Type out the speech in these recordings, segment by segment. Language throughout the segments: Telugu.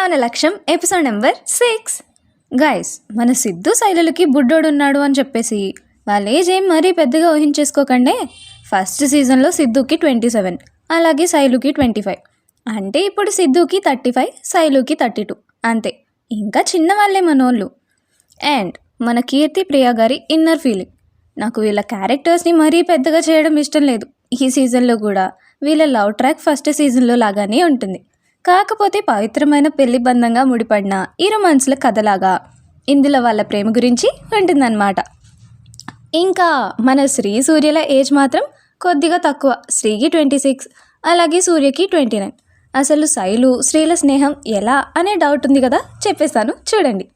శ్రావణ లక్ష్యం ఎపిసోడ్ నెంబర్ సిక్స్. గైస్ మన సిద్ధు శైలులకి బుడ్డోడున్నాడు అని చెప్పేసి వాళ్ళ ఏజ్ ఏం మరీ పెద్దగా ఊహించేసుకోకండే. ఫస్ట్ సీజన్లో సిద్ధుకి ట్వంటీ సెవెన్ అలాగే శైలుకి ట్వంటీ ఫైవ్ అంటే ఇప్పుడు సిద్ధుకి థర్టీ ఫైవ్ శైలుకి థర్టీ టూ అంతే. ఇంకా చిన్న వాళ్ళే మనోళ్ళు. అండ్ మన కీర్తి ప్రియా గారి ఇన్నర్ ఫీలింగ్ నాకు వీళ్ళ క్యారెక్టర్స్ని మరీ పెద్దగా చేయడం ఇష్టం లేదు. ఈ సీజన్లో కూడా వీళ్ళ లవ్ ట్రాక్ ఫస్ట్ సీజన్లో లాగానే ఉంటుంది. కాకపోతే పవిత్రమైన పెళ్ళి బంధంగా ముడిపడిన ఈ రొమాన్స్ల కథలాగా ఇందులో వాళ్ళ ప్రేమ గురించి ఉంటుందన్నమాట. ఇంకా మన శ్రీ సూర్యల ఏజ్ మాత్రం కొద్దిగా తక్కువ. శ్రీకి ట్వంటీ సిక్స్ అలాగే సూర్యకి ట్వంటీ నైన్. అసలు శైలు శ్రీల స్నేహం ఎలా అనే డౌట్ ఉంది కదా? చెప్పేస్తాను చూడండి.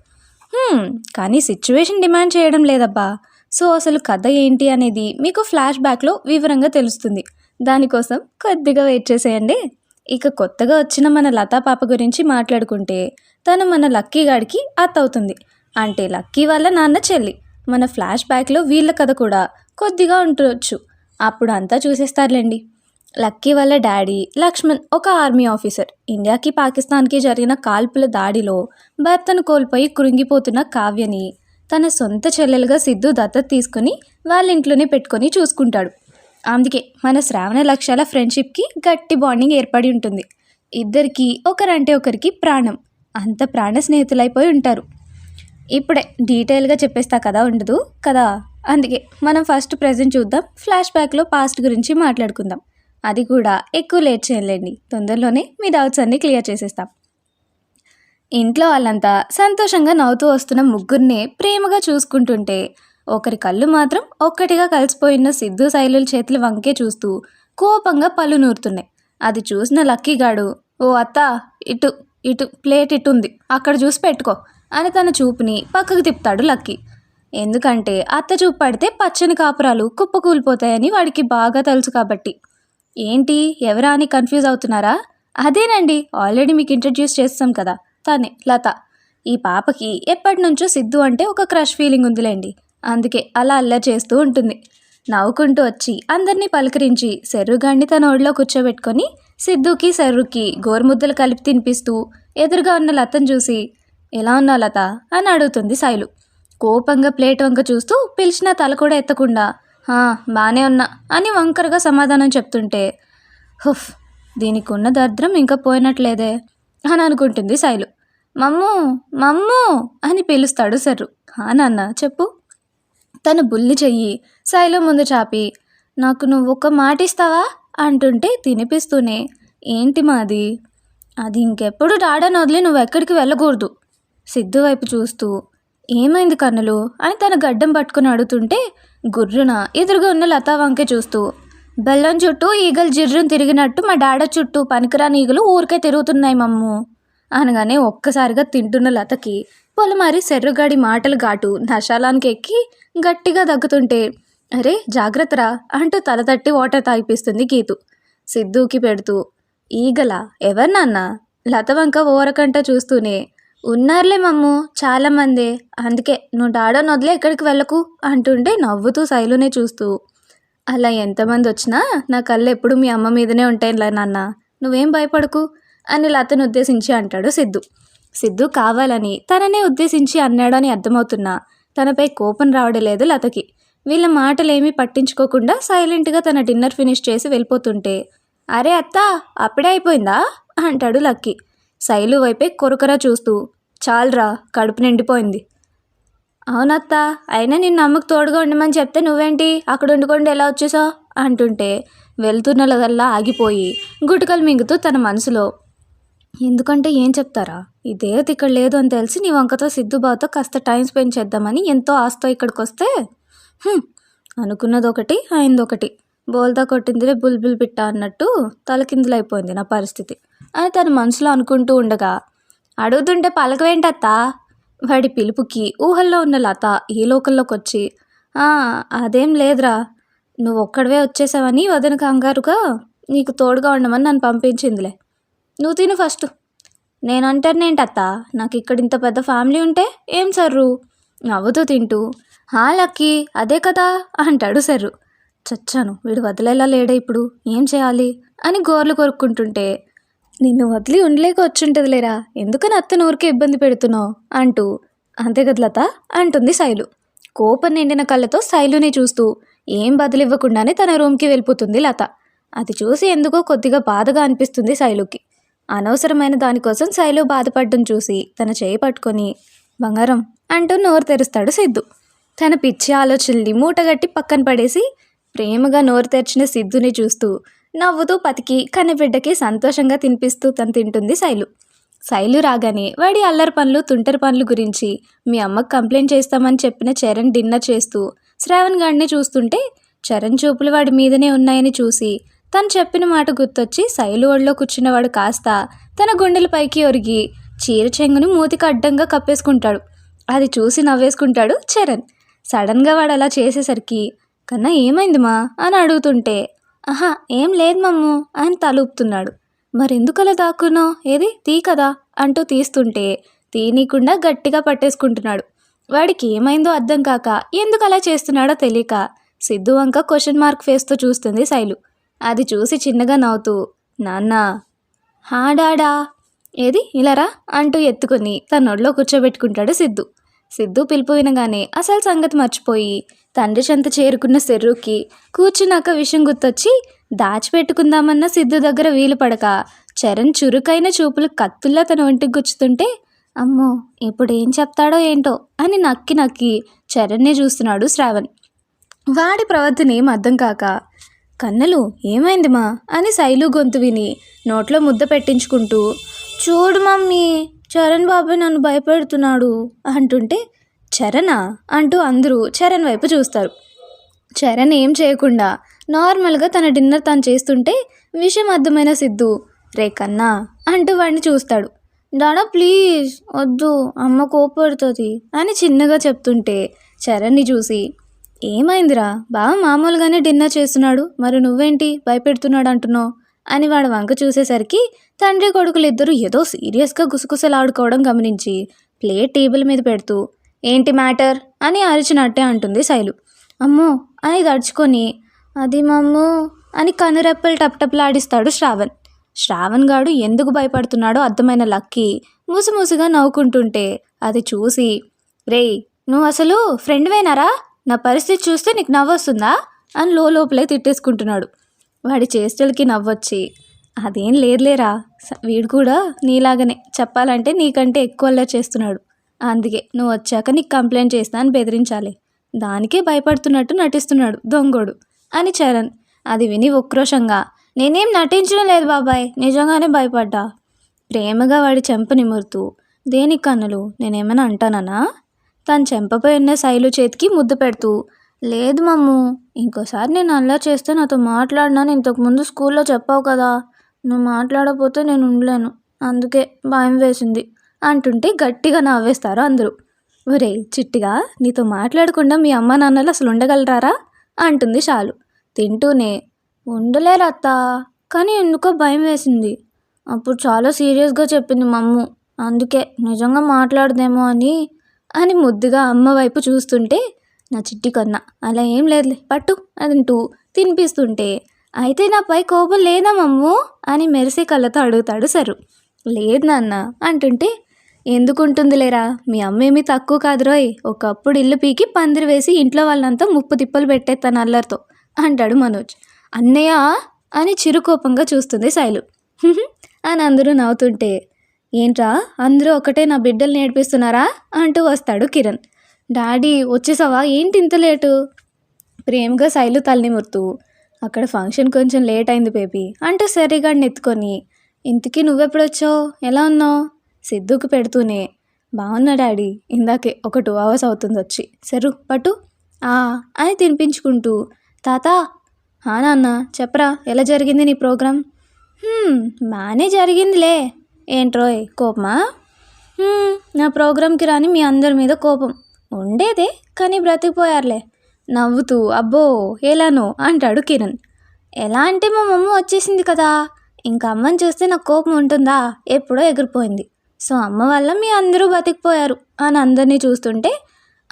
కానీ సిచ్యువేషన్ డిమాండ్ చేయడం లేదబ్బా. సో అసలు కథ ఏంటి అనేది మీకు ఫ్లాష్ బ్యాక్లో వివరంగా తెలుస్తుంది. దానికోసం కొద్దిగా వెయిట్ చేసేయండి. ఇక కొత్తగా వచ్చిన మన లతా పాప గురించి మాట్లాడుకుంటే తను మన లక్కీ గాడికి అత్త అవుతుంది అంటే లక్కీ వాళ్ళ నాన్న చెల్లి. మన ఫ్లాష్ బ్యాక్లో వీళ్ళ కథ కూడా కొద్దిగా ఉండొచ్చు అప్పుడు అంతా చూసేస్తారులేండి. లక్కీ వాళ్ళ డాడీ లక్ష్మణ్ ఒక ఆర్మీ ఆఫీసర్. ఇండియాకి పాకిస్తాన్కి జరిగిన కాల్పుల దాడిలో భర్తను కోల్పోయి కృంగిపోతున్న కావ్యని తన సొంత చెల్లెలుగా సిద్ధు దత్తత తీసుకుని వాళ్ళ ఇంట్లోనే పెట్టుకొని చూసుకుంటాడు. అందుకే మన శ్రావణ లక్ష్యాల ఫ్రెండ్షిప్కి గట్టి బాండింగ్ ఏర్పడి ఉంటుంది. ఇద్దరికి ఒకరంటే ఒకరికి ప్రాణం. అంత ప్రాణ స్నేహితులైపోయి ఉంటారు. ఇప్పుడే డీటెయిల్గా చెప్పేస్తా కదా ఉండదు కదా? అందుకే మనం ఫస్ట్ ప్రజెంట్ చూద్దాం. ఫ్లాష్ బ్యాక్లో పాస్ట్ గురించి మాట్లాడుకుందాం. అది కూడా ఎక్కువ లేట్ చేయలేండి తొందరలోనే మీ డౌట్స్ అన్నీ క్లియర్ చేసేస్తాం. ఇంట్లో వాళ్ళంతా సంతోషంగా నవ్వుతూ వస్తున్న ముగ్గురినే ప్రేమగా చూసుకుంటుంటే ఒకరి కళ్ళు మాత్రం ఒక్కటిగా కలిసిపోయిన సిద్ధు శైలుల చేతులు వంకే చూస్తూ కోపంగా పళ్ళు నూరుతున్నాయి. అది చూసిన లక్కీగాడు ఓ అత్త ఇటు ఇటు ప్లేట్ ఇటుంది అక్కడ చూసి పెట్టుకో అని తన చూపుని పక్కకు తిప్పుతాడు లక్కీ. ఎందుకంటే అత్త చూపు పడితే పచ్చని కాపురాలు కుప్పకూలిపోతాయని వాడికి బాగా తెలుసు కాబట్టి. ఏంటి ఎవరా అని కన్ఫ్యూజ్ అవుతున్నారా? అదేనండి ఆల్రెడీ మీకు ఇంట్రడ్యూస్ చేస్తాం కదా తనే లత. ఈ పాపకి ఎప్పటి నుంచో సిద్ధు అంటే ఒక క్రష్ ఫీలింగ్ ఉందిలేండి. అందుకే అలా అల్లరి చేస్తూ ఉంటుంది. నవ్వుకుంటూ వచ్చి అందరినీ పలకరించి సెర్రుగాడిని తన ఒడిలో కూర్చోబెట్టుకొని సిద్ధుకి సెర్రుకి గోరుముద్దలు కలిపి తినిపిస్తూ ఎదురుగా ఉన్న లతను చూసి ఎలా ఉన్నావు లత? అని అడుగుతుంది శైలు. కోపంగా ప్లేట్ వంక చూస్తూ పిలిచిన తల కూడా ఎత్తకుండా "హా, ఉన్నా అని వంకరగా సమాధానం చెప్తుంటే హుఫ్ దీనికి ఉన్న దరిద్రం ఇంకా పోయినట్లేదే అని అనుకుంటుంది శైలు. మమ్ము మమ్ము అని పిలుస్తాడు సర్రు "హా, నాన్న చెప్పు. తన బుల్లి చెయ్యి. శైలు ముందు చాపి నాకు నువ్వు ఒక మాట ఇస్తావా అంటుంటే తినిపిస్తూనే ఏంటి మాది? అది ఇంకెప్పుడు డాడాను వదిలి నువ్వు ఎక్కడికి వెళ్ళకూడదు. సిద్ధు వైపు చూస్తూ ఏమైంది కన్నులు అని తన గడ్డం పట్టుకుని అడుగుతుంటే గుర్రున ఎదురుగా ఉన్న లతా వంకే చూస్తూ బెల్లం చుట్టూ ఈగలు జిర్రును తిరిగినట్టు మా డాడ చుట్టూ పనికిరాని ఈగలు ఊరికే తిరుగుతున్నాయి మమ్ము. అనగానే ఒక్కసారిగా తింటున్న లతకి పొలమారి సెర్రుగాడి మాటలు ఘాటు నశాలానికి ఎక్కి గట్టిగా దగ్గుతుంటే అరే జాగ్రత్తరా అంటూ తల తట్టి వాటర్ తాగిపిస్తుంది గీతు. సిద్ధూకి పెడుతూ ఈగల ఎవరు లతవంక లత వంక ఓరకంట చూస్తూనే. ఉన్నారులే మమ్ము చాలామందే అందుకే నువ్వు డాడో వదిలే ఎక్కడికి వెళ్ళకు అంటుంటే నవ్వుతూ శైలునే చూస్తూ అలా ఎంతమంది వచ్చినా నా కళ్ళు ఎప్పుడు మీ అమ్మ మీదనే ఉంటాయిలే నాన్న. నువ్వేం భయపడకు అని లతను ఉద్దేశించి అంటాడు సిద్ధు. సిద్ధు కావాలని తననే ఉద్దేశించి అన్నాడని అర్థమవుతున్నా. తనపై కోపం రావడం లేదు లతకి. వీళ్ళ మాటలేమీ పట్టించుకోకుండా సైలెంట్గా తన డిన్నర్ ఫినిష్ చేసి వెళ్ళిపోతుంటే అరే అత్త అప్పుడే అయిపోయిందా? అంటాడు లక్కీ. శైలు వైపే కొరకరా చూస్తూ చాలరా కడుపు నిండిపోయింది. అవునత్త అయినా నిన్ను అమ్మకు తోడుగా ఉండమని చెప్తే నువ్వేంటి? అక్కడ ఉండుకోండి ఎలా వచ్చేసావు? అంటుంటే వెళ్తున్నదల్లా ఆగిపోయి గుటకలు మింగుతూ తన మనసులో ఎందుకంటే ఏం చెప్తారా? ఈ దేవత ఇక్కడ లేదు అని తెలిసి నీ వంకతో సిద్ధుబావుతో కాస్త టైం స్పెండ్ చేద్దామని ఎంతో ఆస్తో ఇక్కడికి వస్తే అనుకున్నది ఒకటి అయింది ఒకటి బోల్తా కొట్టిందిలే బుల్బుల్ పిట్ట అన్నట్టు తలకిందులైపోయింది నా పరిస్థితి. అని తన మనసులో అనుకుంటూ ఉండగా అడుగుతుంటే పలకవేంటత్తా? వాడి పిలుపుకి ఊహల్లో ఉన్న లత ఈ లోకల్లోకి వచ్చి అదేం లేదురా. నువ్వు ఒక్కడవే వచ్చేసావని వదిన కంగారుగా నీకు తోడుగా ఉండమని నన్ను పంపించిందిలే. నువ్వు తిను ఫస్ట్. నేనంటానేంటత్త నాకు ఇక్కడ ఇంత పెద్ద ఫ్యామిలీ ఉంటే ఏం సర్రు? నవ్వుతూ తింటూ హా లక్కీ అదే కదా? అంటాడు సర్రు. చచ్చాను వీడు వదిలేలా లేడే ఇప్పుడు ఏం చేయాలి? అని గోర్లు కొరుక్కుంటుంటే నిన్ను వదిలి ఉండలేక వచ్చుంటదిలేరా? ఎందుకని అత్త ఊరికే ఇబ్బంది పెడుతున్నావు? అంటూ అంతే కదా లత? అంటుంది శైలు. కోపం నిండిన కళ్ళతో శైలుని చూస్తూ ఏం బదులివ్వకుండానే తన రూమ్కి వెళ్ళిపోతుంది లత. అది చూసి ఎందుకో కొద్దిగా బాధగా అనిపిస్తుంది శైలుకి. అనవసరమైన దానికోసం శైలు బాధపడడం చూసి తన చేయి పట్టుకొని బంగారం అంటూ నోరు తెరుస్తాడు సిద్ధు. తన పిచ్చి ఆలోచనల్ని మూటగట్టి పక్కన పడేసి ప్రేమగా నోరు తెరిచిన సిద్ధుని చూస్తూ నవ్వుతూ పతికి కన్నబిడ్డకి సంతోషంగా తినిపిస్తూ తను తింటుంది శైలు. శైలు రాగానే వాడి అల్లరి పనులు తుంటరి పనులు గురించి మీ అమ్మకు కంప్లైంట్ చేస్తామని చెప్పిన చరణ్ డిన్నర్ చేస్తూ శ్రావణ్ గాడిని చూస్తుంటే చరణ్ చూపులు వాడి మీదనే ఉన్నాయని చూసి తను చెప్పిన మాట గుర్తొచ్చి శైలు ఒడిలో కూర్చున్నవాడు కాస్త తన గుండెలపైకి ఒరిగి చీర చెంగును మూతికి అడ్డంగా కప్పేసుకుంటాడు. అది చూసి నవ్వేసుకుంటాడు చరణ్. సడన్గా వాడు అలా చేసేసరికి కన్నా ఏమైంది మా అని అడుగుతుంటే ఆహా ఏం లేదు మమ్ము అని తలూపుతున్నాడు మరెందుకలా దాక్కున్నావు? ఏది? తీ కదా అంటూ తీస్తుంటే తీనీకుండా గట్టిగా పట్టేసుకుంటున్నాడు. వాడికి ఏమైందో అర్థం కాక ఎందుకు అలా చేస్తున్నాడో తెలియక సిద్ధు వంక క్వశ్చన్ మార్క్ ఫేస్తో చూస్తుంది శైలు. అది చూసి చిన్నగా నవ్వుతూ నాన్న హా డాడా ఏది? ఇలారా? అంటూ ఎత్తుకొని తన ఒడిలో కూర్చోబెట్టుకుంటాడు సిద్ధు. సిద్ధు పిలుపు వినగానే అసలు సంగతి మర్చిపోయి తండ్రి చెంత చేరుకున్న సెర్రుకి కూర్చున్నాక విషయం గుర్తొచ్చి దాచిపెట్టుకుందామన్న సిద్ధు దగ్గర వీలు పడక చరణ్ చురుకైన చూపులు కత్తుల్లా తన ఒంటికి గుచ్చుతుంటే అమ్మో ఇప్పుడు ఏం చెప్తాడో ఏంటో అని నక్కి నక్కి చరణ్నే చూస్తున్నాడు శ్రావణ్. వాడి ప్రవర్తన ఏం అర్థం కాక కన్నలు ఏమైంది మా? అని శైలు గొంతు విని నోట్లో ముద్ద పెట్టించుకుంటూ చూడు మమ్మీ చరణ్ బాబాయ్ నన్ను భయపెడుతున్నాడు అంటుంటే చరణా అంటూ అందరూ చరణ్ వైపు చూస్తారు. చరణ్ ఏం చేయకుండా నార్మల్గా తన డిన్నర్ తను చేస్తుంటే విషయం అర్థమైన సిద్ధు రే కన్నా అంటూ వాడిని చూస్తాడు. డాడా ప్లీజ్ వద్దు అమ్మ కోపడుతుంది అని చిన్నగా చెప్తుంటే చరణ్ని చూసి ఏమైందిరా? బావ మామూలుగానే డిన్నర్ చేస్తున్నాడు. మరి నువ్వేంటి భయపెడుతున్నాడు అంటున్నావు అని వాడు వంక చూసేసరికి తండ్రి కొడుకులు ఇద్దరు ఏదో సీరియస్గా గుసగుసలాడుకోవడం గమనించి ప్లేట్ టేబుల్ మీద పెడుతూ ఏంటి మ్యాటర్? అని అరిచినట్టే అంటుంది శైలు. అమ్మో! అని దడుచుకొని అది మమ్ము అని కనురెప్పలు టప్టప్లాడిస్తాడు శ్రావణ్. శ్రావణ్ గాడు ఎందుకు భయపడుతున్నాడో అర్థమైన లక్కీ ముసిముసిగా నవ్వుకుంటుంటే అది చూసి రేయ్! నువ్వు అసలు ఫ్రెండ్వేనారా? నా పరిస్థితి చూస్తే నీకు నవ్వొస్తుందా? అని లోపలే తిట్టేసుకుంటున్నాడు. వాడి చేష్టలకి నవ్వొచ్చి అదేం లేదులేరా వీడు కూడా నీలాగనే చెప్పాలంటే నీకంటే ఎక్కువలా చేస్తున్నాడు. అందుకే నువ్వు వచ్చాక నీకు కంప్లైంట్ చేస్తా అని బెదిరించాలి. దానికే భయపడుతున్నట్టు నటిస్తున్నాడు దొంగోడు అని చరణ్. అది విని ఉక్రోషంగా నేనేం నటించడం లేదు బాబాయ్ నిజంగానే భయపడ్డా. ప్రేమగా వాడి చెంప నిమురుతూ దేనికి కన్నులు? నేనేమైనా అంటానా? తను చెంపపై ఉన్న శైలు చేతికి ముద్దు పెడుతూ లేదు మమ్ము ఇంకోసారి నేను అలా చేస్తే నాతో మాట్లాడినాను ఇంతకుముందు స్కూల్లో చెప్పావు కదా నువ్వు మాట్లాడకపోతే నేను ఉండలేను అందుకే భయం వేసింది అంటుంటే గట్టిగా నవ్వేస్తారు అందరూ. ఒరే చిట్టిగా నీతో మాట్లాడకుండా మీ అమ్మ నాన్నలు అసలు ఉండగలరారా? అంటుంది షాలు తింటూనే ఉండలేరత్తా కానీ ఎందుకో భయం వేసింది. అప్పుడు చాలా సీరియస్గా చెప్పింది మమ్ము అందుకే నిజంగా మాట్లాడదేమో అని అని ముద్దుగా అమ్మ వైపు చూస్తుంటే నా చిట్టి కన్నా. అలా ఏం లేదులే పట్టు అదంటూ తినిపిస్తుంటే. అయితే నాపై కోపం లేదా మమ్ము? అని మెరిసే కళ్ళతో అడుగుతాడు సరు. లేదు నాన్న అంటుంటే ఎందుకుంటుందిలేరా? మీ అమ్మ ఏమీ తక్కువ కాదురోయ్ ఒకప్పుడు ఇల్లు పీకి పందిరి వేసి ఇంట్లో వాళ్ళంతా ముప్పు తిప్పలు పెట్టేస్తాను అల్లరితో అంటాడు మనోజ్. అన్నయ్య అని చిరుకోపంగా చూస్తుంది శైలు. అని అందరూ నవ్వుతుంటే ఏంట్రా? అందరూ ఒకటే నా బిడ్డలు నేర్పిస్తున్నారా అంటూ వస్తాడు కిరణ్. డాడీ వచ్చేసావా? ఏంటి ఇంత లేటు? ప్రేమగా శైలు తల్లిమురుతూ అక్కడ ఫంక్షన్ కొంచెం లేట్ అయింది బేబీ అంటూ సరిగాడిని ఎత్తుకొని ఇంతకీ నువ్వెప్పుడొచ్చావు? ఎలా ఉన్నావు? సిద్ధుకు పెడుతూనే బాగున్నా డాడీ ఇందాకే ఒక టూ అవర్స్ అవుతుంది వచ్చి. సరు పట్టు. ఆ అని తినిపించుకుంటూ తాత హా నాన్న చెప్పరా ఎలా జరిగింది నీ ప్రోగ్రామ్ బాగానే జరిగిందిలే. ఏంట్రోయ్ కోపమా? నా ప్రోగ్రాంకి రాని మీ అందరి మీద కోపం. ఉండేదే కానీ బ్రతికిపోయారులే. నవ్వుతూ అబ్బో ఎలానో అంటాడు కిరణ్. ఎలా అంటే మా మమ్మ వచ్చేసింది కదా. ఇంకా అమ్మని చూస్తే నాకు కోపం ఉంటుందా? ఎప్పుడో ఎగిరిపోయింది. సో అమ్మ వల్ల మీ అందరూ బతికిపోయారు అని అందరినీ చూస్తుంటే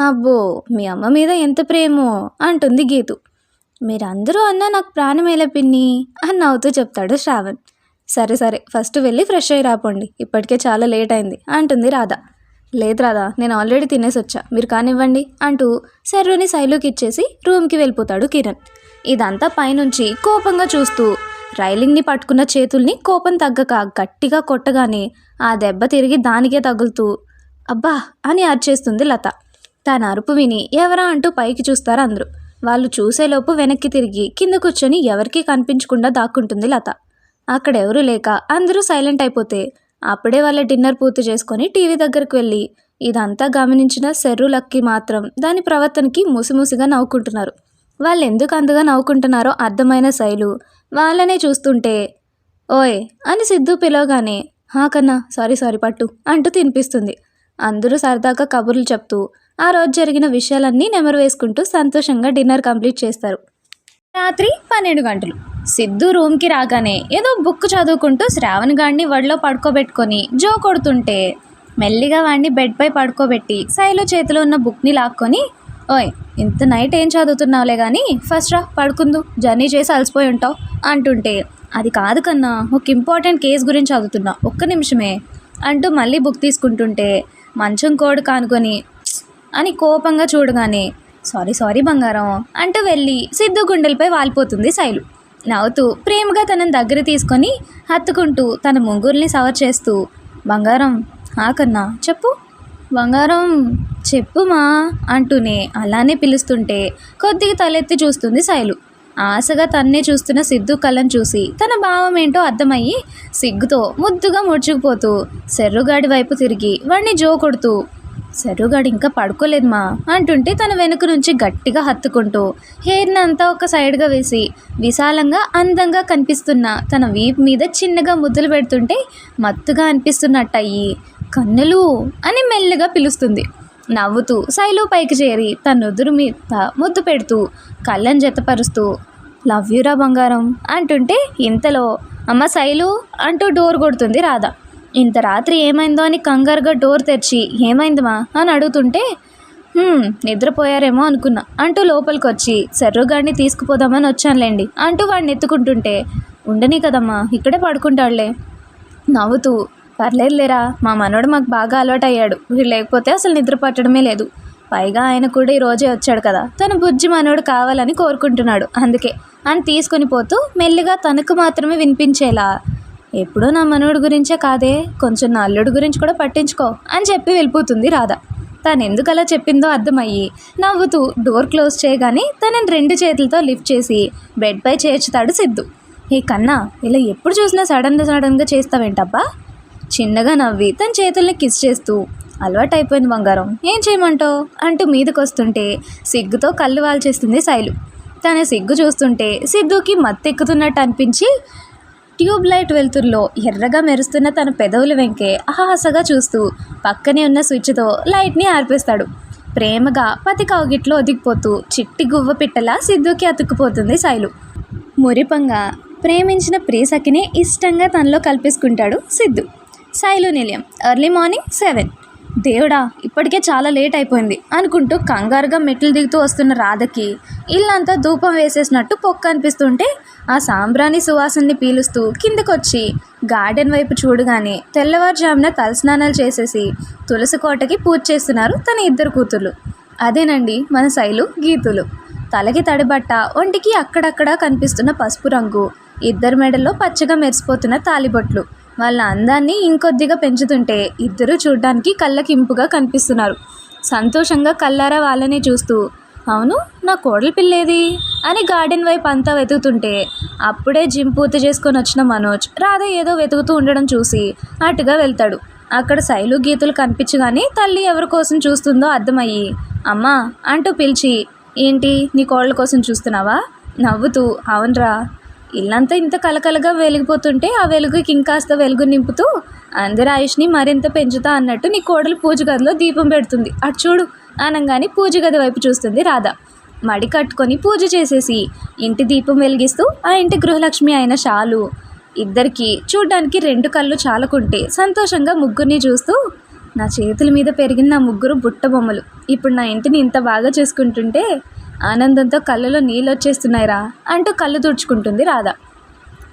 అబ్బో మీ అమ్మ మీద ఎంత ప్రేమో అంటుంది గీతు. మీరందరూ అన్నా నాకు ప్రాణమేల పిన్ని అని నవ్వుతూ చెప్తాడు శ్రావణ్. సరే సరే ఫస్ట్ వెళ్ళి ఫ్రెష్ అయ్యి రాపోండి. ఇప్పటికే చాలా లేట్ అయింది అంటుంది రాధ. లేదు రాధా నేను ఆల్రెడీ తినేసి వచ్చా. మీరు కానివ్వండి అంటూ సర్రుని శైలుకి ఇచ్చేసి రూమ్కి వెళ్ళిపోతాడు కిరణ్. ఇదంతా పైనుంచి కోపంగా చూస్తూ రైలింగ్ని పట్టుకున్న చేతుల్ని కోపం తగ్గక గట్టిగా కొట్టగానే ఆ దెబ్బ తిరిగి దానికే తగులుతూ అబ్బా అని అరిచేస్తుంది లత. తన అరుపు విని ఎవరా అంటూ పైకి చూస్తారు అందరూ. వాళ్ళు చూసేలోపు వెనక్కి తిరిగి కింద కూర్చొని ఎవరికీ కనిపించకుండా దాక్కుంటుంది లత. అక్కడెవరూ లేక అందరూ సైలెంట్ అయిపోతే అప్పుడే వాళ్ళ డిన్నర్ పూర్తి చేసుకొని టీవీ దగ్గరకు వెళ్ళి ఇదంతా గమనించిన సెర్రు లక్కి మాత్రం దాని ప్రవర్తనకి ముసిముసిగా నవ్వుకుంటున్నారు. వాళ్ళు ఎందుకు అందుగా నవ్వుకుంటున్నారో అర్థమైన శైలు వాళ్ళనే చూస్తుంటే ఓయ్ అని సిద్ధు పిలవగానే హా కన్నా సారీ సారీ పట్టు అంటూ తినిపిస్తుంది. అందరూ సరదాగా కబుర్లు చెప్తూ ఆ రోజు జరిగిన విషయాలన్నీ నెమరు వేసుకుంటూ సంతోషంగా డిన్నర్ కంప్లీట్ చేస్తారు. రాత్రి పన్నెండు గంటలు. సిద్ధు రూమ్కి రాగానే ఏదో బుక్ చదువుకుంటూ శ్రావణ్ గాడిని వడిలో పడుకోబెట్టుకొని జో కొడుతుంటే మెల్లిగా వాడిని బెడ్పై పడుకోబెట్టి శైలు చేతిలో ఉన్న బుక్ని లాక్కొని ఓయ్ ఇంత నైట్ ఏం చదువుతున్నావులే కానీ ఫస్ట్ రా పడుకుందు జర్నీ చేసి అలసిపోయి ఉంటావు అంటుంటే అది కాదు కన్నా ఒక ఇంపార్టెంట్ కేస్ గురించి చదువుతున్నా ఒక్క నిమిషమే అంటూ మళ్ళీ బుక్ తీసుకుంటుంటే మంచం కోడు కానుకొని అని కోపంగా చూడగానే సారీ సారీ బంగారం అంటూ వెళ్ళి సిద్ధు గుండెలపై వాలిపోతుంది శైలు. నవ్వుతూ ప్రేమగా తనని దగ్గర తీసుకొని హత్తుకుంటూ తన ముంగుర్ని సవర్ చేస్తూ బంగారం "హా కన్నా చెప్పు. బంగారం చెప్పుమా అంటూనే అలానే పిలుస్తుంటే కొద్దిగా తలెత్తి చూస్తుంది శైలు. ఆశగా తన్నే చూస్తున్న సిద్ధు కళ్ళను చూసి తన భావం ఏంటో అర్థమయ్యి సిగ్గుతో ముద్దుగా ముడుచుకుపోతూ సెర్రుగాడి వైపు తిరిగి వాడిని జో కొడుతూ సరుగాడు ఇంకా పడుకోలేదు మా అంటుంటే తన వెనుక నుంచి గట్టిగా హత్తుకుంటూ హెయిర్ని అంతా ఒక సైడ్గా వేసి విశాలంగా అందంగా కనిపిస్తున్న తన వీపు మీద చిన్నగా ముద్దులు పెడుతుంటే మత్తుగా అనిపిస్తున్నట్టయి కన్నులు అని మెల్లగా పిలుస్తుంది. నవ్వుతూ శైలు పైకి చేరి తన నుదురు మీద ముద్దు పెడుతూ కళ్ళని జతపరుస్తూ లవ్ యూరా బంగారం అంటుంటే ఇంతలో అమ్మ శైలు అంటూ డోర్ కొడుతుంది రాధ. ఇంత రాత్రి ఏమైందో అని కంగారుగా డోర్ తెరిచి ఏమైందమ్మా? అని అడుగుతుంటే నిద్రపోయారేమో అనుకున్నా. అంటూ లోపలికి వచ్చి సర్రుగాడిని తీసుకుపోదామని వచ్చానులేండి. అంటూ వాడిని ఎత్తుకుంటుంటే ఉండని కదమ్మా ఇక్కడే పడుకుంటాడులే. నవ్వుతూ పర్లేదులేరా మా మనోడు మాకు బాగా అలవాటు అయ్యాడు వీడు లేకపోతే అసలు నిద్ర పట్టడమే లేదు. పైగా ఆయన కూడా ఈ రోజే వచ్చాడు కదా తన బుజ్జి మనోడు కావాలని కోరుకుంటున్నాడు అందుకే. అని తీసుకొని పోతూ మెల్లిగా తనకు మాత్రమే వినిపించేలా ఎప్పుడో నా మనోడు గురించే కాదే కొంచెం నా అల్లుడు గురించి కూడా పట్టించుకో అని చెప్పి వెళ్ళిపోతుంది రాధ. తను ఎందుకు అలా చెప్పిందో అర్థమయ్యి నవ్వుతూ డోర్ క్లోజ్ చేయగానే తనని రెండు చేతులతో లిఫ్ట్ చేసి బెడ్పై చేర్చుతాడు సిద్ధు. ఏ కన్నా ఇలా ఎప్పుడు చూసినా సడన్గా సడన్గా చేస్తావేంటబ్బా? చిన్నగా నవ్వి తన చేతుల్ని కిస్ చేస్తూ అలవాటు అయిపోయింది బంగారం ఏం చేయమంటావు? అంటూ మీదకి వస్తుంటే సిగ్గుతో కళ్ళు వాల్చేస్తుంది శైలు. తన సిగ్గు చూస్తుంటే సిద్ధుకి మత్తెక్కుతున్నట్టు అనిపించి ట్యూబ్ లైట్ వెలుతురులో ఎర్రగా మెరుస్తున్న తన పెదవుల వెంకే అహాసగా చూస్తూ పక్కనే ఉన్న స్విచ్తో లైట్ని ఆర్పేస్తాడు. ప్రేమగా పతి కౌగిట్లో ఒదిగిపోతూ చిట్టి గువ్వ పిట్టలా సిద్ధుకి అతుక్కుపోతుంది శైలు. మురిపంగా ప్రేమించిన ప్రియసఖిని ఇష్టంగా తనలో కల్పించుకుంటాడు సిద్ధు. శైలు నిలయం ఎర్లీ మార్నింగ్ సెవెన్. దేవుడా ఇప్పటికే చాలా లేట్ అయిపోయింది అనుకుంటూ కంగారుగా మెట్లు దిగుతూ వస్తున్న రాధకి ఇల్లంతా ధూపం వేసేసినట్టు పొక్క అనిపిస్తుంటే ఆ సాంబ్రాణి సువాసనని పీలుస్తూ కిందకొచ్చి గార్డెన్ వైపు చూడగానే తెల్లవారుజామున తలస్నానాలు చేసేసి తులసి కోటకి పూజ చేస్తున్నారు తన ఇద్దరు కూతుర్లు. అదేనండి మన శైలు గీతులు. తలకి తడిబట్ట ఒంటికి అక్కడక్కడ కనిపిస్తున్న పసుపు రంగు ఇద్దరు మెడల్లో పచ్చగా మెరిసిపోతున్న తాలిబొట్లు. వాళ్ళ అందాన్ని ఇంకొద్దిగా పెంచుతుంటే ఇద్దరూ చూడ్డానికి కళ్ళకింపుగా కనిపిస్తున్నారు. సంతోషంగా కల్లారా వాళ్ళనే చూస్తూ అవును నా కోడలు పిల్లేది అని గార్డెన్ వైపు అంతా వెతుకుతుంటే అప్పుడే జిమ్ పూర్తి చేసుకొని వచ్చిన మనోజ్ రాధ ఏదో వెతుకుతూ ఉండడం చూసి అటుగా వెళ్తాడు. అక్కడ శైలు గీతులు కనిపించగానే తల్లి ఎవరి కోసం చూస్తుందో అర్థమయ్యి అమ్మా అంటూ పిలిచి ఏంటి నీ కోళ్ళ కోసం చూస్తున్నావా? నవ్వుతూ అవునరా ఇల్లంతా ఇంత కలకలగా వెలిగిపోతుంటే ఆ వెలుగుకి ఇంకాస్త వెలుగు నింపుతూ అందరి ఆయుష్ని మరింత పెంచుతా అన్నట్టు నీ కోడలు పూజ గదిలో దీపం పెడుతుంది. అటు చూడు అనగానే పూజ గది వైపు చూస్తుంది రాధ. మడి కట్టుకొని పూజ చేసేసి ఇంటి దీపం వెలిగిస్తూ ఆ ఇంటి గృహలక్ష్మి అయిన షాలు ఇద్దరికి చూడ్డానికి రెండు కళ్ళు చాలకుంటే సంతోషంగా ముగ్గురిని చూస్తూ నా చేతుల మీద పెరిగిన నా ముగ్గురు బుట్ట బొమ్మలు. ఇప్పుడు నా ఇంటిని ఇంత బాగా చేసుకుంటుంటే ఆనందంతో కళ్ళలో నీళ్ళు వచ్చేస్తున్నాయిరా అంటూ కళ్ళు తుడుచుకుంటుంది రాధ.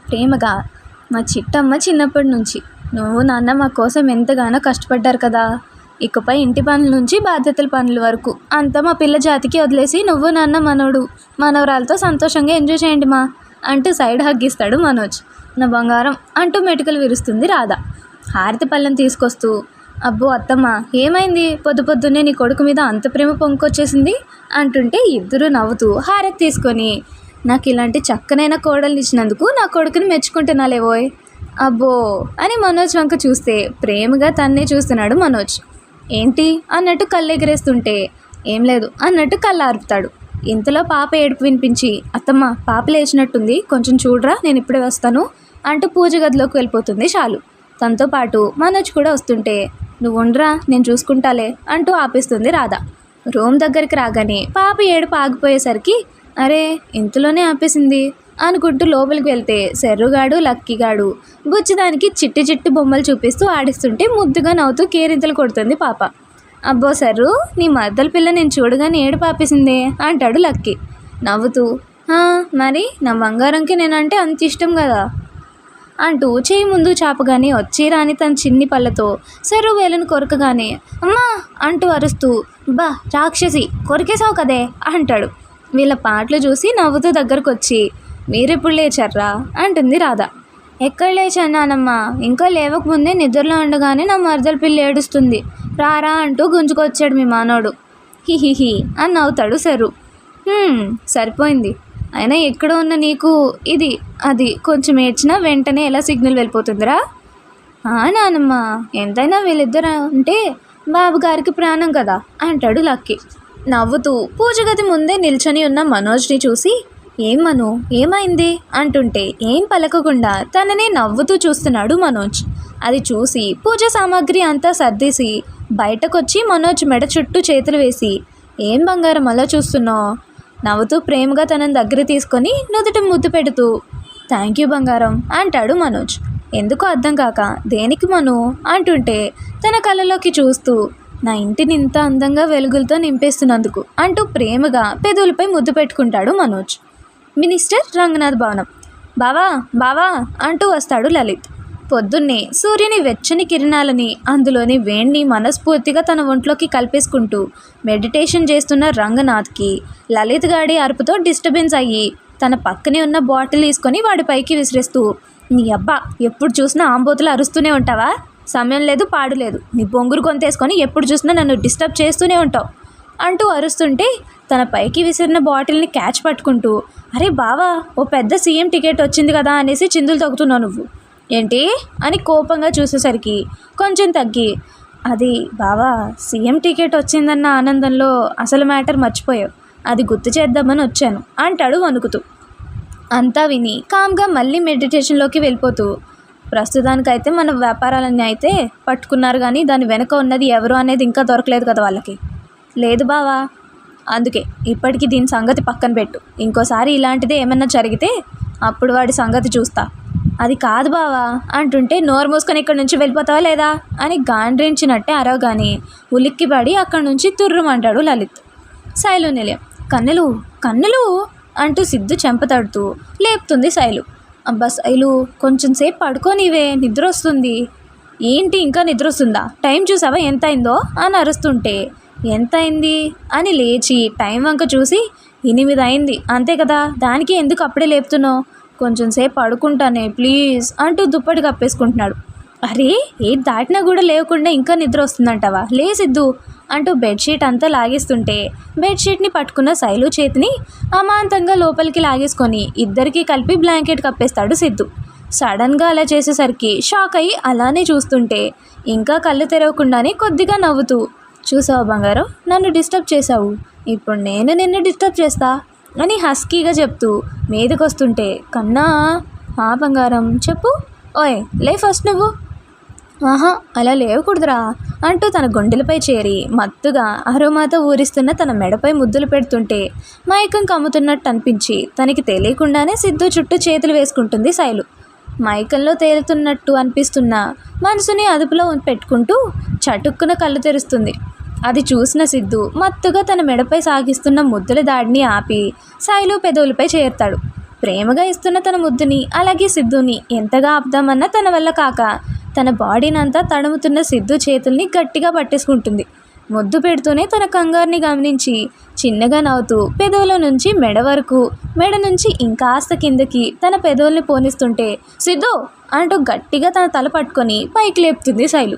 ప్రేమగా మా చిట్టమ్మ చిన్నప్పటి నుంచి నువ్వు నాన్న మా కోసం ఎంతగానో కష్టపడ్డారు కదా ఇకపై ఇంటి పనుల నుంచి బాధ్యతల పనుల వరకు అంతా మా పిల్ల జాతికి వదిలేసి నువ్వు నాన్న మనోడు మనవరాలతో సంతోషంగా ఎంజాయ్ చేయండి మా అంటూ సైడ్ హగ్గిస్తాడు మనోజ్. నా బంగారం అంటూ మెటుకలు విరుస్తుంది రాధ. హారతి పళ్ళెం తీసుకొస్తూ అబ్బో అత్తమ్మ ఏమైంది? పొద్దు పొద్దున్నే నీ కొడుకు మీద అంత ప్రేమ పొంకొచ్చేసింది అంటుంటే ఇద్దరు నవ్వుతూ హారతి తీసుకొని నాకు ఇలాంటి చక్కనైన కోడల్ని ఇచ్చినందుకు నా కొడుకుని మెచ్చుకుంటున్నాలేవోయ్ అబ్బో అని మనోజ్ వంక చూస్తే ప్రేమగా తన్నే చూస్తున్నాడు మనోజ్. ఏంటి? అన్నట్టు కళ్ళు ఎగరేస్తుంటే ఏం లేదు అన్నట్టు కళ్ళు ఆర్పుతాడు ఇంతలో పాప ఏడుపు వినిపించి అత్తమ్మ పాప లేచినట్టుంది కొంచెం చూడరా నేను ఇప్పుడే వస్తాను అంటూ పూజ గదిలోకి వెళ్ళిపోతుంది చాలు. తనతో పాటు మనోజ్ కూడా వస్తుంటే నువ్వు ఉండరా నేను చూసుకుంటాలే అంటూ ఆపేస్తుంది రాధ. రూమ్ దగ్గరికి రాగానే పాప ఏడుపు ఆగిపోయేసరికి అరే ఇంతలోనే ఆపేసింది అనుకుంటూ లోపలికి వెళ్తే సెర్రుగాడు లక్కీగాడు బుచ్చిదానికి చిట్టి చిట్టి బొమ్మలు చూపిస్తూ ఆడిస్తుంటే ముద్దుగా నవ్వుతూ కేరింతలు కొడుతుంది పాప. అబ్బో సర్రు నీ మద్దల పిల్ల నేను చూడగానే ఏడు పాపేసిందే అంటాడు లక్కీ. నవ్వుతూ మరి నా బంగారంకి నేనంటే అంత ఇష్టం కదా? అంటూ చేయి ముందు చాపగానే వచ్చి రాని తన చిన్ని పళ్ళతో సెర్రు కొరకగానే అమ్మా! అంటూ అరుస్తూ బా రాక్షసి కొరికేసావు కదే! అంటాడు. వీళ్ళ పాటలు చూసి నవ్వుతూ దగ్గరకొచ్చి మీరెప్పుడు లేచారా అంటుంది రాధ. ఎక్కడ లేచన్నానమ్మా ఇంకా లేవకముందే నిద్రలో ఉండగానే నా మరదల పిల్ల ఏడుస్తుంది. రారా! అంటూ గుంజుకొచ్చాడు మీ మానవుడు హిహిహి అని నవ్వుతాడు సరు. సరిపోయింది. అయినా ఎక్కడ ఉన్న నీకు ఇది అది కొంచెం ఏడ్చినా వెంటనే ఎలా సిగ్నల్ వెళ్ళిపోతుందిరా? ఆ నానమ్మ ఎంతైనా వీళ్ళిద్దరు అంటే బాబుగారికి ప్రాణం కదా అంటాడు లక్కీ. నవ్వుతూ పూజ గది ముందే నిల్చొని ఉన్న మనోజ్ని చూసి ఏం మను ఏమైంది? అంటుంటే ఏం పలకకుండా తననే నవ్వుతూ చూస్తున్నాడు మనోజ్. అది చూసి పూజ సామాగ్రి అంతా సర్దేసి బయటకొచ్చి మనోజ్ మెడ చుట్టూ చేతులు వేసి ఏం బంగారం అలా చూస్తున్నావు? నవ్వుతూ ప్రేమగా తనని దగ్గర తీసుకొని నుదుట ముద్దు పెడుతూ థ్యాంక్ యూ బంగారం అంటాడు మనోజ్. ఎందుకు అర్థం కాక దేనికి మను? అంటుంటే తన కళ్ళలోకి చూస్తూ నా ఇంటిని ఇంత అందంగా వెలుగులతో నింపేస్తున్నందుకు అంటూ ప్రేమగా పెదవులపై ముద్దు పెట్టుకుంటాడు మనోజ్. మినిస్టర్ రంగనాథ్ భవనం. బావా బావా అంటూ వస్తాడు లలిత్. పొద్దున్నే సూర్యుని వెచ్చని కిరణాలని అందులోని వేణ్ణి మనస్ఫూర్తిగా తన ఒంట్లోకి కలిపేసుకుంటూ మెడిటేషన్ చేస్తున్న రంగనాథ్కి లలిత్ గాడి అరుపుతో డిస్టర్బెన్స్ అయ్యి తన పక్కనే ఉన్న బాటిల్ తీసుకొని వాడి పైకి విసిరేస్తూ నీ అబ్బా ఎప్పుడు చూసినా ఆంబోతులు అరుస్తూనే ఉంటావా? సమయం లేదు పాడు లేదు. నీ బొంగురు కొంతేసుకొని ఎప్పుడు చూసినా నన్ను డిస్టర్బ్ చేస్తూనే ఉంటావు అంటూ అరుస్తుంటే తన పైకి విసిరిన బాటిల్ని క్యాచ్ పట్టుకుంటూ అరే బావా ఓ పెద్ద సీఎం టికెట్ వచ్చింది కదా అనేసి చిందులు తగ్గుతున్నావు నువ్వు. ఏంటి? అని కోపంగా చూసేసరికి కొంచెం తగ్గి. అది బావా సీఎం టికెట్ వచ్చిందన్న ఆనందంలో అసలు మ్యాటర్ మర్చిపోయావు. అది గుర్తు చేద్దామని వచ్చాను అంటాడు వణుకుతూ. అంతా విని కామ్గా మళ్ళీ మెడిటేషన్లోకి వెళ్ళిపోతూ. ప్రస్తుతానికైతే మన వ్యాపారాలన్నీ అయితే పట్టుకున్నారు కానీ దాని వెనుక ఉన్నది ఎవరు అనేది ఇంకా దొరకలేదు కదా వాళ్ళకి. లేదు బావా. అందుకే ఇప్పటికీ దీని సంగతి పక్కన పెట్టు. ఇంకోసారి ఇలాంటిదే ఏమన్నా జరిగితే అప్పుడు వాడి సంగతి చూస్తా. అది కాదు బావా అంటుంటే నోరు మూసుకొని ఇక్కడి నుంచి వెళ్ళిపోతావా లేదా? అని గాండ్రించినట్టే అరవగాని ఉలిక్కిపడి అక్కడి నుంచి తుర్రుమంటాడు లలిత్. శైలు నిలయం. కన్నెలు కన్నెలు? అంటూ సిద్ధు చెంపతడుతూ లేపుతుంది శైలు అబ్బా శైలు కొంచెం సేపు పడుకోనివే నిద్ర వస్తుంది ఏంటి ఇంకా నిద్ర వస్తుందా టైం చూసావా ఎంత అయిందో అని అరుస్తుంటే ఎంత అయింది అని లేచి టైం వంక చూసి ఎనిమిది అయింది అంతే కదా? దానికి ఎందుకు అప్పుడే లేపుతున్నావు? కొంచెం సేపు పడుకుంటానే ప్లీజ్ అంటూ దుప్పటి కప్పేసుకుంటున్నాడు. అరే ఏది దాటినా కూడా లేకుండా ఇంకా నిద్ర వస్తుందంటావా? లేసిద్దు అంటూ బెడ్షీట్ అంతా లాగేస్తుంటే బెడ్షీట్ని పట్టుకున్న శైలు చేతిని అమాంతంగా లోపలికి లాగేసుకొని ఇద్దరికీ కలిపి బ్లాంకెట్ కప్పేస్తాడు సిద్ధు. సడన్గా అలా చేసేసరికి షాక్ అయ్యి అలానే చూస్తుంటే ఇంకా కళ్ళు తెరవకుండానే కొద్దిగా నవ్వుతూ చూసావు బంగారం? నన్ను డిస్టర్బ్ చేశావు. ఇప్పుడు నేను నిన్ను డిస్టర్బ్ చేస్తా. అని హస్కీగా చెప్తూ మీదకొస్తుంటే కన్నా ఆ బంగారం చెప్పు. ఓయ్ లే ఫస్ట్ నువ్వు. ఆహా అలా లేవకూడదురా అంటూ తన గుండెలపై చేరి మత్తుగా అరోమాతో ఊరిస్తున్న తన మెడపై ముద్దులు పెడుతుంటే మైకం కమ్ముతున్నట్టు అనిపించి తనకి తెలియకుండానే సిద్ధు చుట్టూ చేతులు వేసుకుంటుంది శైలు. మైకంలో తేలుతున్నట్టు అనిపిస్తున్న మనసుని అదుపులో పెట్టుకుంటూ చటుక్కున కళ్ళు తెరుస్తుంది. అది చూసిన సిద్ధు మత్తుగా తన మెడపై సాగిస్తున్న ముద్దుల దాడిని ఆపి శైలు పెదవులపై చేరుతాడు. ప్రేమగా ఇస్తున్న తన ముద్దుని అలాగే సిద్ధుని ఎంతగా ఆపుదామన్నా తన వల్ల కాక తన బాడీనంతా తడుముతున్న సిద్ధు చేతుల్ని గట్టిగా పట్టేసుకుంటుంది. ముద్దు పెడుతూనే తన కంగారుని గమనించి చిన్నగా నవ్వుతూ పెదవుల నుంచి మెడ వరకు మెడ నుంచి ఇంకాస్త కిందకి తన పెదవుల్ని పోనిస్తుంటే సిద్ధు! అంటూ గట్టిగా తన తల పట్టుకొని పైకి లేపుతుంది శైలు.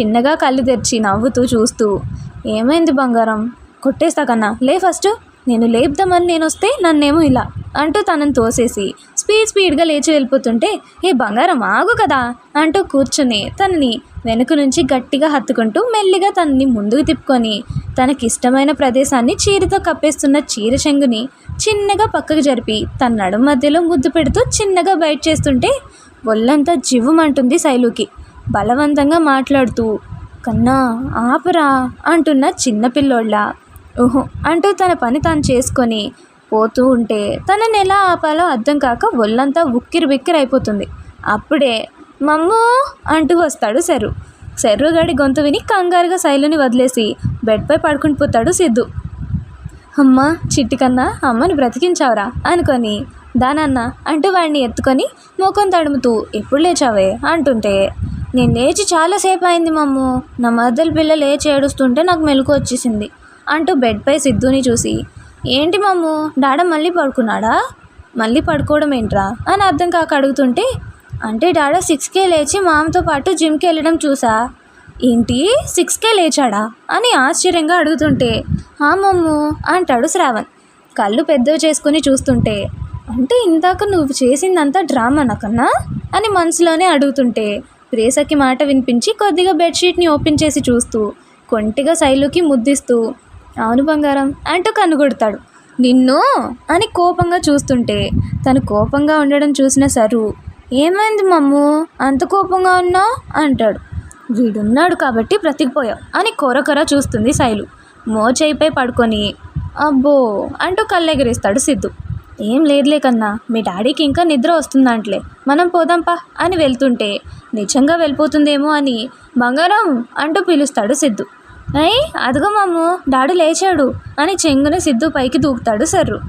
చిన్నగా కళ్ళు తెరిచి నవ్వుతూ చూస్తూ ఏమైంది బంగారం? కొట్టేస్తా కన్నా లే ఫస్ట్. నేను లేపుదామని నేను వస్తే నన్నేమో ఇలా అంటూ తనని తోసేసి స్పీడ్ స్పీడ్గా లేచి వెళ్ళిపోతుంటే ఏ బంగారం ఆగు కదా అంటూ కూర్చుని తనని వెనుక నుంచి గట్టిగా హత్తుకుంటూ మెల్లిగా తనని ముందుకు తిప్పుకొని తనకిష్టమైన ప్రదేశాన్ని చీరతో కప్పేస్తున్న చీర చెంగుని చిన్నగా పక్కకు జరిపి తన నడుమ మధ్యలో ముద్దు పెడుతూ చిన్నగా బయట చేస్తుంటే ఒళ్ళంతా జివ్వమంటుంది శైలుకి. బలవంతంగా మాట్లాడుతూ కన్నా ఆపరా అంటున్న చిన్న పిల్లోళ్ళ ఊహు అంటూ తన పని తాను చేసుకొని పోతూ ఉంటే తనని ఎలా ఆపాలో అర్థం కాక ఒళ్ళంతా ఉక్కిరి బిక్కిరి అయిపోతుంది. అప్పుడే మమ్మూ అంటూ వస్తాడు సెర్రు సెర్రుగాడి గొంతు విని కంగారుగా శైలుని వదిలేసి బెడ్పై పడుకుని పోతాడు సిద్ధు. అమ్మ చిట్టి కన్నా అమ్మని బ్రతికించావురా అనుకొని దానన్న అంటూ వాడిని ఎత్తుకొని మోకం తడుముతూ ఎప్పుడు లేచావే? అంటుంటే నేను లేచి చాలాసేపు అయింది మమ్ము నా మద్దలు పిల్ల లేచి ఏడుస్తుంటే నాకు మెలకు వచ్చేసింది అంటూ బెడ్పై సిద్ధుని చూసి ఏంటి మమ్ము డాడ మళ్ళీ పడుకున్నాడా? మళ్ళీ పడుకోవడం ఏంట్రా? అని అర్థం కాక అడుగుతుంటే అంటే డాడ సిక్స్కే లేచి మామతో పాటు జిమ్కి వెళ్ళడం చూసా. ఏంటి? సిక్స్కే లేచాడా? అని ఆశ్చర్యంగా అడుగుతుంటే "ఆ మమ్ము అంటాడు శ్రావణ్ కళ్ళు పెద్దవి చేసుకుని చూస్తుంటే అంటే ఇందాక నువ్వు చేసిందంతా డ్రామా నాకన్నా అని మనసులోనే అడుగుతుంటే ప్రేసకి మాట వినిపించి కొద్దిగా బెడ్షీట్ని ఓపెన్ చేసి చూస్తూ కొంటిగా శైలుకి ముద్దిస్తూ అవును బంగారం అంటూ కనుగొడతాడు. నిన్ను? అని కోపంగా చూస్తుంటే తను కోపంగా ఉండడం చూసిన సరు ఏమైంది మమ్ము? అంత కోపంగా ఉన్నావు? అంటాడు. వీడున్నాడు కాబట్టి బ్రతికిపోయావు అని కొరకొర చూస్తుంది శైలు. మోచేయిపై పడుకొని అబ్బో అంటూ కళ్ళెగిరిస్తాడు సిద్ధు. ఏం లేదులే కన్నా మీ డాడీకి ఇంకా నిద్ర వస్తుందంట్లే. మనం పోదాంపా అని వెళ్తుంటే నిజంగా వెళ్ళిపోతుందేమో అని బంగారం అంటూ పిలుస్తాడు సిద్ధు. అయ్యి అదిగో మాము డాడీ లేచాడు అని చెంగున సిద్ధు పైకి దూకుతాడు సర్రు.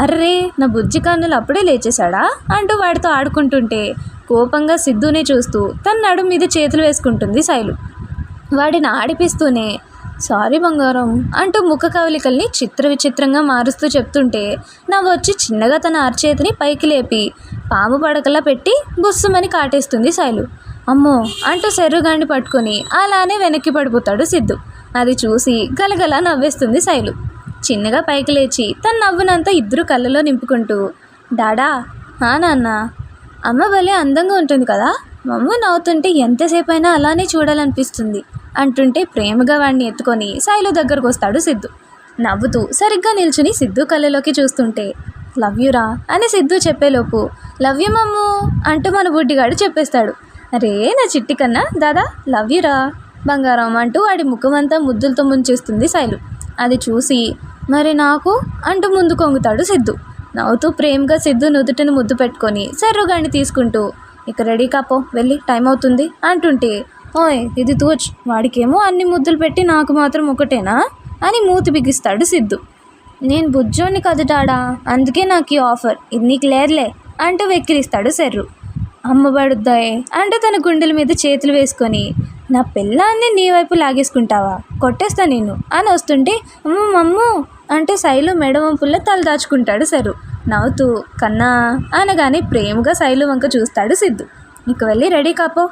అర్రే నా బుజ్జి కన్నులు అప్పుడే లేచేశాడా? అంటూ వాడితో ఆడుకుంటుంటే కోపంగా సిద్ధునే చూస్తూ తన నడు మీద చేతులు వేసుకుంటుంది శైలు. వాడిని ఆడిపిస్తూనే సారీ బంగారం అంటూ ముఖ కవలికల్ని చిత్ర విచిత్రంగా మారుస్తూ చెప్తుంటే నవ్వొచ్చి చిన్నగా తన అరచేతిని పైకి లేపి పాము పడకలా పెట్టి బుస్సుమని కాటేస్తుంది శైలు. అమ్మో అంటూ సెర్రుగాండి పట్టుకొని అలానే వెనక్కి పడిపోతాడు సిద్ధు. అది చూసి గలగల నవ్వేస్తుంది శైలు. చిన్నగా పైకి లేచి తన నవ్వునంతా ఇద్దరు కళ్ళలో నింపుకుంటూ డాడా హా నాన్న అమ్మ భలే అందంగా ఉంటుంది కదా. మమ్మ నవ్వుతుంటే ఎంతసేపైనా అలానే చూడాలనిపిస్తుంది. అంటుంటే ప్రేమగా వాడిని ఎత్తుకొని శైలు దగ్గరకు వస్తాడు సిద్ధు. నవ్వుతూ సరిగ్గా నిల్చుని సిద్ధు కళ్ళలోకి చూస్తుంటే లవ్ యురా? అని సిద్ధు చెప్పేలోపు లవ్ యు మమ్ము అంటూ మన బుడ్డిగాడు చెప్పేస్తాడు. అరే నా చిట్టి కన్నా దాదా లవ్ యురా? బంగారం అంటూ వాడి ముఖమంతా ముద్దులతో ముంచేస్తుంది శైలు. అది చూసి మరి నాకు? అంటూ ముందు కొంగుతాడు సిద్ధు. నవ్వుతూ ప్రేమగా సిద్ధు నుదుటిని ముద్దు పెట్టుకొని సర్రుగాడిని తీసుకుంటూ ఇక రెడీ కాపో వెళ్ళి టైం అవుతుంది అంటుంటే ఓయ్ ఇది తూచ్. వాడికేమో అన్ని ముద్దులు పెట్టి నాకు మాత్రం ఒకటేనా? అని మూతి బిగిస్తాడు సిద్ధు. నేను బుజ్జోని కదుటాడా? అందుకే నాకు ఈ ఆఫర్. ఇది నీకు లేర్లే అంటూ వెక్కిరిస్తాడు సెర్రు. అమ్మబడుద్దాయే అంటూ తన గుండెల మీద చేతులు వేసుకొని నా పిల్లాన్ని నీ వైపు లాగేసుకుంటావా? కొట్టేస్తా నేను అని వస్తుంటే అమ్మ మమ్ము అంటూ శైలు మెడ వంపుల్లో తల దాచుకుంటాడు సరు నవ్వుతూ కన్నా అనగానే ప్రేమగా శైలు వంక చూస్తాడు సిద్ధు. నీకు వెళ్ళి రెడీ కాపో.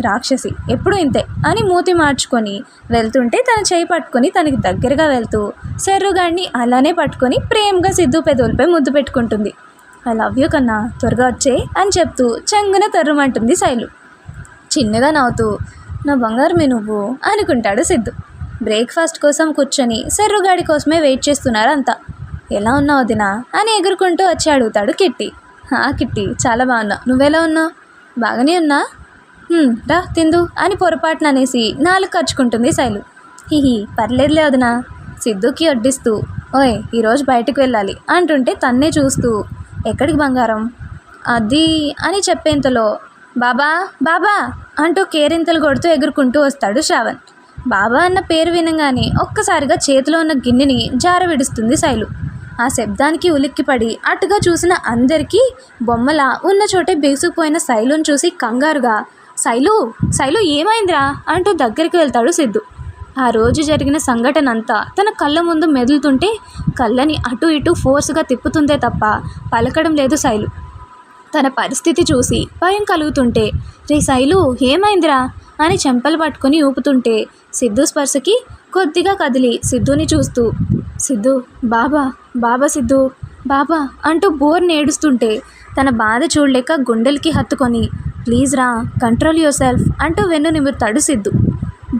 రాక్షసి ఎప్పుడు ఇంతే అని మూతి మార్చుకొని వెళ్తుంటే తన చేయి పట్టుకొని తనకి దగ్గరగా వెళ్తూ సెర్రుగాడిని అలానే పట్టుకొని ప్రేమగా సిద్ధు పెదవులపై ముద్దు పెట్టుకుంటుంది. ఐ లవ్ యూ కన్నా త్వరగా వచ్చే అని చెప్తూ చెంగున తర్రుమంటుంది శైలు. చిన్నగా నవ్వుతూ నా బంగారమే నువ్వు అనుకుంటాడు సిద్ధు. బ్రేక్ఫాస్ట్ కోసం కూర్చొని సెర్రుగాడి కోసమే వెయిట్ చేస్తున్నారు అంతా ఎలా ఉన్నావు వదినా? అని ఎగురుకుంటూ వచ్చి అడుగుతాడు కిట్టి. ఆ కిట్టి చాలా బాగున్నా. నువ్వెలా ఉన్నావు? బాగానే ఉన్నా. రా తిందు అని పొరపాటున అనేసి నాలుగు ఖర్చుకుంటుంది శైలు. హిహి పర్లేదులే వదినా సిద్ధుకి అడ్డిస్తూ ఓయ్ ఈరోజు బయటకు వెళ్ళాలి అంటుంటే తన్నే చూస్తూ ఎక్కడికి బంగారం? అది అని చెప్పేంతలో బాబా బాబా అంటూ కేరింతలు కొడుతూ ఎగురుకుంటూ వస్తాడు శ్రావణ్. బాబా అన్న పేరు వినగానే ఒక్కసారిగా చేతిలో ఉన్న గిన్నెని జార విడుస్తుంది శైలు. ఆ శబ్దానికి ఉలిక్కిపడి అటుగా చూసిన అందరికీ బొమ్మల ఉన్న చోటే బేసుకుపోయిన శైలుని చూసి కంగారుగా శైలు శైలు ఏమైందిరా అంటూ దగ్గరికి వెళ్తాడు సిద్ధు. ఆ రోజు జరిగిన సంఘటన అంతా తన కళ్ళ ముందు మెదులుతుంటే కళ్ళని అటు ఇటు ఫోర్స్గా తిప్పుతుందే తప్ప పలకడం లేదు శైలు. తన పరిస్థితి చూసి భయం కలుగుతుంటే రే శైలు ఏమైందిరా? అని చెంపలు పట్టుకొని ఊపుతుంటే సిద్ధు స్పర్శకి కొద్దిగా కదిలి సిద్ధుని చూస్తూ సిద్ధు బాబా బాబా సిద్ధు బాబా అంటూ బోర్ నేడుస్తుంటే తన బాధ చూడలేక గుండెలకి హత్తుకొని ప్లీజ్ రా కంట్రోల్ యువర్ సెల్ఫ్ అంటూ వెన్ను నిమురుతాడు సిద్ధు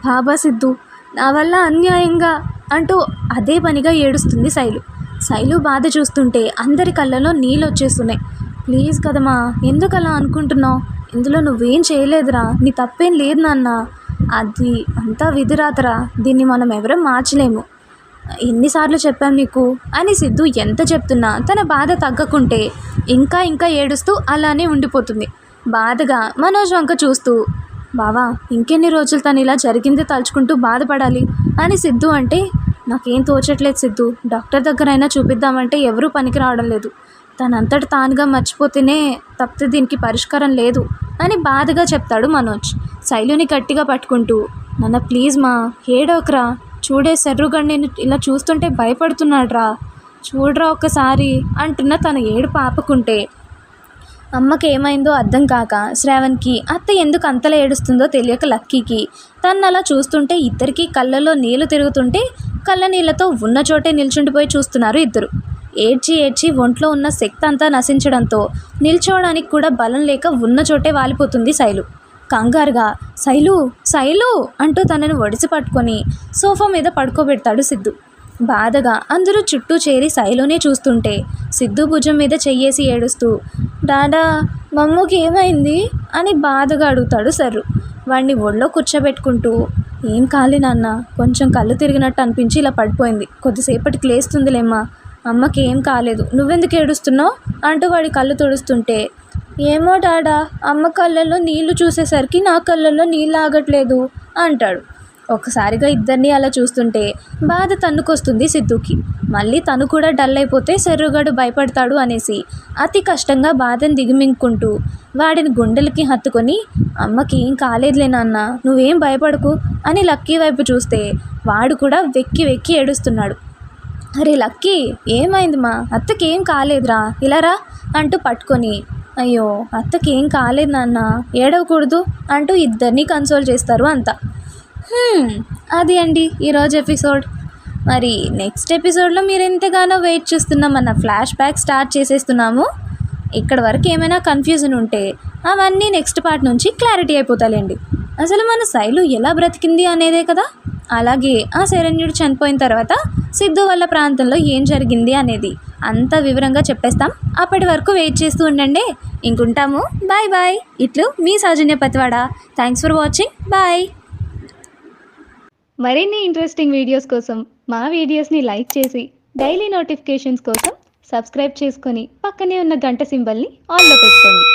బాబా సిద్ధు నా వల్ల అన్యాయంగా అంటూ అదే పనిగా ఏడుస్తుంది శైలు. శైలు బాధ చూస్తుంటే అందరి కళ్ళలో నీళ్ళు వచ్చేస్తున్నాయి. ప్లీజ్ కదమ్మా ఎందుకు అలా అనుకుంటున్నావు? ఇందులో నువ్వేం చేయలేదురా నీ తప్పేం లేదు నాన్న. అది అంతా విధిరాతరా దీన్ని మనం ఎవరం మార్చలేము. ఎన్నిసార్లు చెప్పాం నీకు? అని సిద్ధు ఎంత చెప్తున్నా తన బాధ తగ్గకుంటే ఇంకా ఇంకా ఏడుస్తూ అలానే ఉండిపోతుంది. బాధగా మనోజ్ వంక చూస్తూ బావా ఇంకెన్ని రోజులు తను ఇలా జరిగింది తలుచుకుంటూ బాధపడాలి? అని సిద్ధు అంటే నాకేం తోచట్లేదు సిద్ధు. డాక్టర్ దగ్గరైనా చూపిద్దామంటే ఎవరూ పనికి రావడం లేదు. తనంతట తానుగా మర్చిపోతేనే తప్పితే దీనికి పరిష్కారం లేదు అని బాధగా చెప్తాడు మనోజ్. శైలుని గట్టిగా పట్టుకుంటూ నాన్న ప్లీజ్ మా ఏడోకరా. చూడే శర్రుగడ్ నేను ఇలా చూస్తుంటే భయపడుతున్నాడ్రా. చూడరా ఒక్కసారి అంటున్న తన ఏడు పాపకుంటే. అమ్మకి ఏమైందో అర్థం కాక శ్రావణ్కి అత్త ఎందుకు అంతలా ఏడుస్తుందో తెలియక లక్కీకి. తను అలా చూస్తుంటే ఇద్దరికి కళ్ళల్లో నీళ్ళు తిరుగుతుంటే కళ్ళ నీళ్ళతో ఉన్న చోటే నిల్చుండిపోయి చూస్తున్నారు ఇద్దరు. ఏడ్చి ఏడ్చి ఒంట్లో ఉన్న శక్తి అంతా నశించడంతో నిల్చోవడానికి కూడా బలం లేక ఉన్న చోటే వాలిపోతుంది శైలు. కంగారుగా శైలు శైలు అంటూ తనను ఒడిసి పట్టుకొని సోఫా మీద పడుకోబెడతాడు సిద్ధు. బాధగా అందరూ చుట్టూ చేరి శైలునే చూస్తుంటే సిద్ధు భుజం మీద చెయ్యేసి ఏడుస్తూ డాడా మమ్మూకి ఏమైంది? అని బాధగా అడుగుతాడు సర్రు. వాడిని ఒళ్ళో కూర్చోబెట్టుకుంటూ ఏం కాలే నాన్న కొంచెం కళ్ళు తిరిగినట్టు అనిపించి ఇలా పడిపోయింది. కొద్దిసేపటికి లేస్తుందిలేమ్మా. అమ్మకి ఏం కాలేదు. నువ్వెందుకు ఏడుస్తున్నావు? అంటూ వాడి కళ్ళు తుడుస్తుంటే ఏమో డాడా అమ్మ కళ్ళల్లో నీళ్ళు చూసేసరికి నా కళ్ళల్లో నీళ్ళు ఆగట్లేదు అంటాడు. ఒకసారిగా ఇద్దరిని అలా చూస్తుంటే బాధ తన్నుకొస్తుంది సిద్ధుకి. మళ్ళీ తను కూడా డల్ అయిపోతే శర్రుగాడు భయపడతాడు అనేసి అతి కష్టంగా బాధను దిగుమింగుకుంటూ వాడిని గుండెలకి హత్తుకొని అమ్మకి ఏం కాలేదులే నాన్న నువ్వేం భయపడకు అని లక్కీ వైపు చూస్తే వాడు కూడా వెక్కి వెక్కి ఏడుస్తున్నాడు. అరే లక్కీ ఏమైంది మా? అత్తకి ఏం కాలేదురా ఇలా రా అంటూ పట్టుకొని అయ్యో అత్తకి ఏం కాలేదు నాన్న ఏడవకూడదు అంటూ ఇద్దరిని కన్సోల్ చేస్తారు అంతా. అది అండి ఈరోజు ఎపిసోడ్ మరి నెక్స్ట్ ఎపిసోడ్లో మీరు ఎంతగానో వెయిట్ చేస్తున్న మన ఫ్లాష్ బ్యాక్ స్టార్ట్ చేసేస్తున్నాము. ఇక్కడ వరకు ఏమైనా కన్ఫ్యూజన్ ఉంటే అవన్నీ నెక్స్ట్ పార్ట్ నుంచి క్లారిటీ అయిపోతాయండి. అసలు మన శైలు ఎలా బ్రతికింది అనేదే కదా? అలాగే ఆ శరణ్యుడు చనిపోయిన తర్వాత సిద్ధు వాళ్ళ ప్రాంతంలో ఏం జరిగింది అనేది అంత వివరంగా చెప్పేస్తాం. అప్పటి వరకు వెయిట్ చేస్తూ ఉండండి. ఇంకుంటాము. Bye bye. ఇట్లు మీ Soujanya Pativada. Thanks for watching bye మరిన్ని ఇంట్రెస్టింగ్ వీడియోస్ కోసం మా వీడియోస్ని లైక్ చేసి డైలీ నోటిఫికేషన్స్ కోసం సబ్స్క్రైబ్ చేసుకొని పక్కనే ఉన్న గంట సింబల్ని ఆన్లో పెట్టుకోండి.